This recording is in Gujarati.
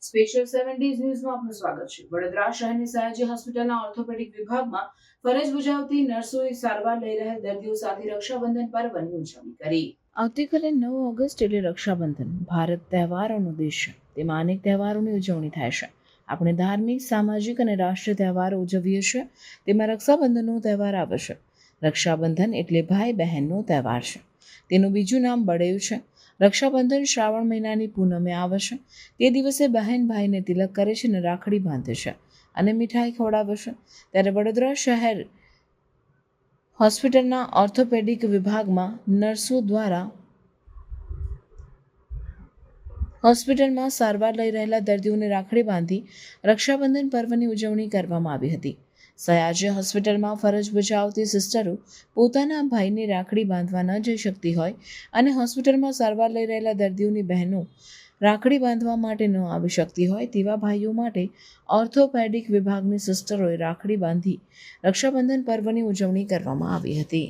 સ્પેશિયલ સેવન ડેઝ ન્યૂઝમાં આપનું સ્વાગત છે. વડોદરા શહેરની સયાજી હોસ્પિટલના ઓર્થોપેડિક વિભાગમાં ફરજ બજાવતી નર્સોએ સારવાર લઈ રહેલ દર્દીઓ સાથે રક્ષાબંધન પર્વની ઉજવણી કરી. આવતીકાલે નવ ઓગસ્ટ એટલે રક્ષાબંધન, ભારત તહેવારોનો દેશ છે. તેમાં અનેક તહેવારોની ઉજવણી થાય છે. આપણે ધાર્મિક, સામાજિક અને રાષ્ટ્રીય તહેવારો ઉજવીએ છીએ. તેમાં રક્ષાબંધનનો તહેવાર આવે છે. રક્ષાબંધન એટલે ભાઈ બહેનનો તહેવાર છે. તેનું બીજું નામ બળેવ છે. રક્ષાબંધન શ્રાવણ મહિનાની પૂનમે આવે છે તે દિવસે બહેન ભાઈને તિલક કરે છે અને રાખડી બાંધે છે અને મીઠાઈ ખવડાવે ત્યારે વડોદરા શહેર હોસ્પિટલના ઓર્થોપેડિક વિભાગમાં નર્સો દ્વારા હોસ્પિટલમાં સારવાર લઈ રહેલા દર્દીઓને રાખડી બાંધી રક્ષાબંધન પર્વની ઉજવણી કરવામાં આવી હતી. સયાજી હોસ્પિટલમાં ફરજ બજાવતી સિસ્ટરો પોતાના ભાઈને રાખડી બાંધવા ન જઈ શકતી હોય અને હોસ્પિટલમાં સારવાર લઈ રહેલા દર્દીઓની બહેનો રાખડી બાંધવા માટે ન આવી શકતી હોય તેવા ભાઈઓ માટે ઓર્થોપેડિક વિભાગની સિસ્ટરોએ રાખડી બાંધી રક્ષાબંધન પર્વની ઉજવણી કરવામાં આવી હતી.